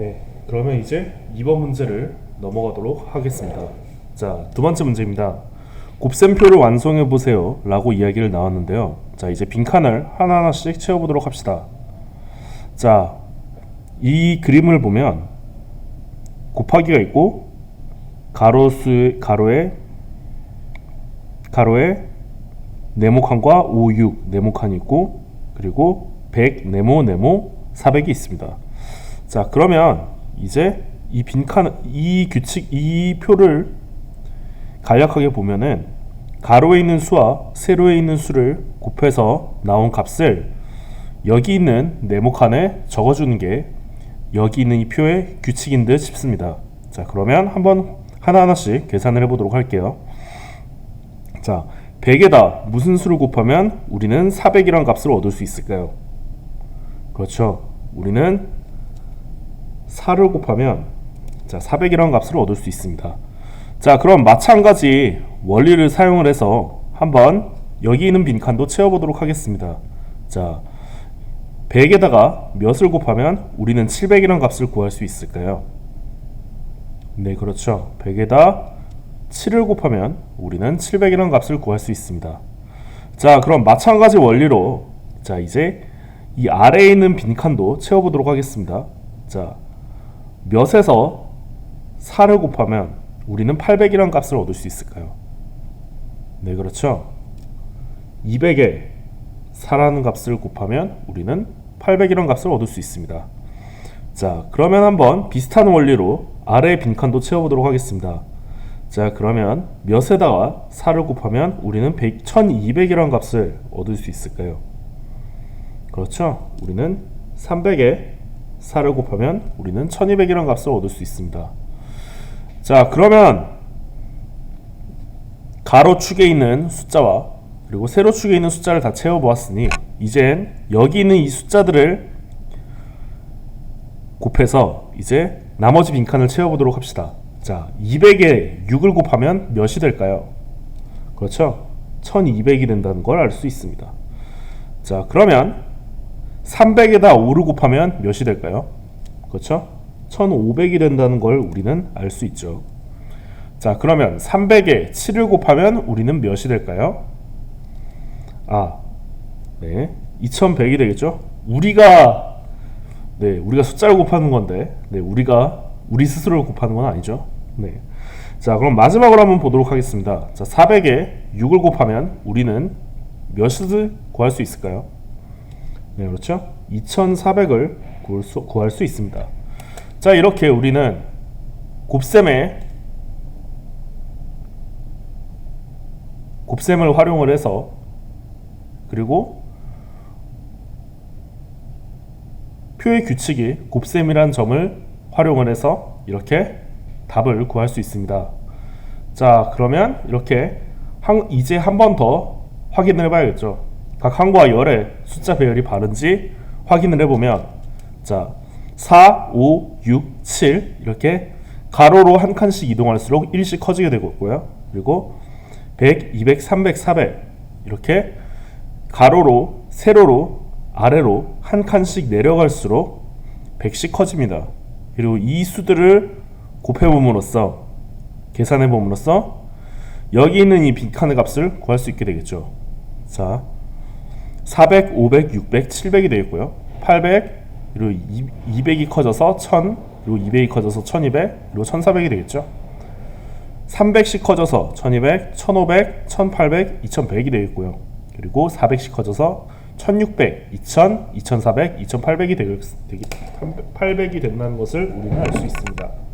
네, 그러면 이제 2번 문제를 넘어가도록 하겠습니다. 자, 두 번째 문제입니다. 곱셈표를 완성해 보세요. 라고 이야기를 나왔는데요. 자, 이제 빈칸을 하나하나씩 채워보도록 합시다. 자, 이 그림을 보면 곱하기가 있고 가로수 가로에 가로에 네모칸과 5, 6 네모칸이 있고 그리고 100 네모 네모 400이 있습니다. 자, 그러면 이제 이 빈칸 이 규칙 이 표를 간략하게 보면은 가로에 있는 수와 세로에 있는 수를 곱해서 나온 값을 여기 있는 네모 칸에 적어주는 게 여기 있는 이 표의 규칙인 듯 싶습니다. 자, 그러면 한번 하나하나씩 계산을 해보도록 할게요. 자, 100에다 무슨 수를 곱하면 우리는 400이라는 값을 얻을 수 있을까요? 그렇죠. 우리는 4를 곱하면 자, 400이라는 값을 얻을 수 있습니다. 자, 그럼 마찬가지 원리를 사용을 해서 한번 여기 있는 빈칸도 채워보도록 하겠습니다. 자, 100에다가 몇을 곱하면 우리는 700이라는 값을 구할 수 있을까요? 네, 그렇죠. 100에다 7을 곱하면 우리는 700이라는 값을 구할 수 있습니다. 자, 그럼 마찬가지 원리로 자, 이제 이 아래에 있는 빈칸도 채워보도록 하겠습니다. 자, 몇에서 4를 곱하면 우리는 800이라는 값을 얻을 수 있을까요? 네, 그렇죠. 200에 4라는 값을 곱하면 우리는 800이라는 값을 얻을 수 있습니다. 자, 그러면 한번 비슷한 원리로 아래 빈칸도 채워보도록 하겠습니다. 자, 그러면 몇에다가 4를 곱하면 우리는 100, 1200이라는 값을 얻을 수 있을까요? 그렇죠. 우리는 300에 4를 곱하면 우리는 1200이라는 값을 얻을 수 있습니다. 자, 그러면 가로축에 있는 숫자와 그리고 세로축에 있는 숫자를 다 채워보았으니 이젠 여기 있는 이 숫자들을 곱해서 이제 나머지 빈칸을 채워보도록 합시다. 자, 200에 6을 곱하면 몇이 될까요? 그렇죠. 1200이 된다는 걸 알 수 있습니다. 자, 그러면 300에다 5를 곱하면 몇이 될까요? 그렇죠. 1500이 된다는 걸 우리는 알 수 있죠. 자, 그러면 300에 7을 곱하면 우리는 몇이 될까요? 아, 네, 2100이 되겠죠. 우리가 네, 우리가 숫자를 곱하는 건데, 네, 우리가 우리 스스로를 곱하는 건 아니죠. 네. 자, 그럼 마지막으로 한번 보도록 하겠습니다. 자, 400에 6을 곱하면 우리는 몇을 구할 수 있을까요? 네, 그렇죠. 2400을 구할 수, 구할 수 있습니다. 자, 이렇게 우리는 곱셈에 곱셈을 활용을 해서 그리고 표의 규칙이 곱셈이란 점을 활용을 해서 이렇게 답을 구할 수 있습니다. 자, 그러면 이렇게 한, 이제 한 번 더 확인을 해봐야겠죠. 각 항과 열의 숫자 배열이 바른지 확인을 해보면 자, 4, 5, 6, 7 이렇게 가로로 한 칸씩 이동할수록 1씩 커지게 되고 있고요. 그리고 100, 200, 300, 400 이렇게 가로로 세로로 아래로 한 칸씩 내려갈수록 100씩 커집니다. 그리고 이 수들을 곱해봄으로써 계산해봄으로써 여기 있는 이 빈칸의 값을 구할 수 있게 되겠죠. 자, 400, 500, 600, 700이 되겠고요. 800 그리고 200이 커져서 1000 그리고 200이 커져서 1200 그리고 1400이 되겠죠. 300씩 커져서 1200, 1500, 1800, 2100이 되겠고요. 그리고 400씩 커져서 1600, 2000, 2400, 2800이 되겠, 800이 된다는 것을 우리는 알 수 있습니다.